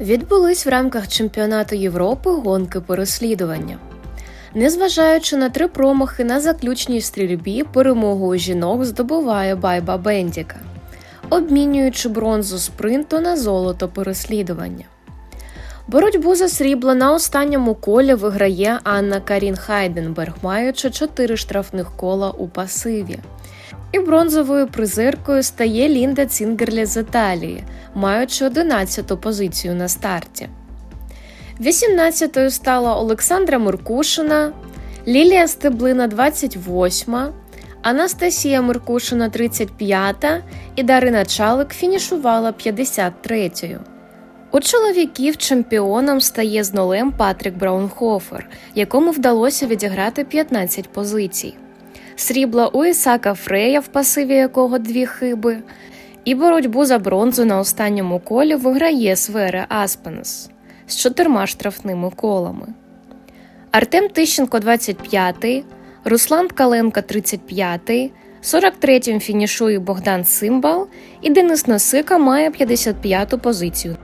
Відбулись в рамках чемпіонату Європи гонки переслідування. Незважаючи на три промахи на заключній стрільбі, перемогу у жінок здобуває Байба Бендіка, обмінюючи бронзу спринту на золото переслідування. Боротьбу за срібло на останньому колі виграє Анна Карін Хайденберг, маючи чотири штрафних кола у пасиві. І бронзовою призеркою стає Лінда Цінгерлі з Італії, маючи 11-ту позицію на старті. 18-ю стала Олександра Меркушина, Лілія Стеблина 28, Анастасія Меркушина 35 і Дарина Чалик фінішувала 53-ю. У чоловіків чемпіоном стає з нулем Патрік Браунхофер, якому вдалося відіграти 15 позицій. Срібла у Ісака Фрея, в пасиві якого дві хиби, і боротьбу за бронзу на останньому колі виграє Свере Аспенс з чотирма штрафними колами. Артем Тищенко 25, Руслан Ткаленко 35, 43-м фінішує Богдан Симбал і Денис Носика має 55-ту позицію.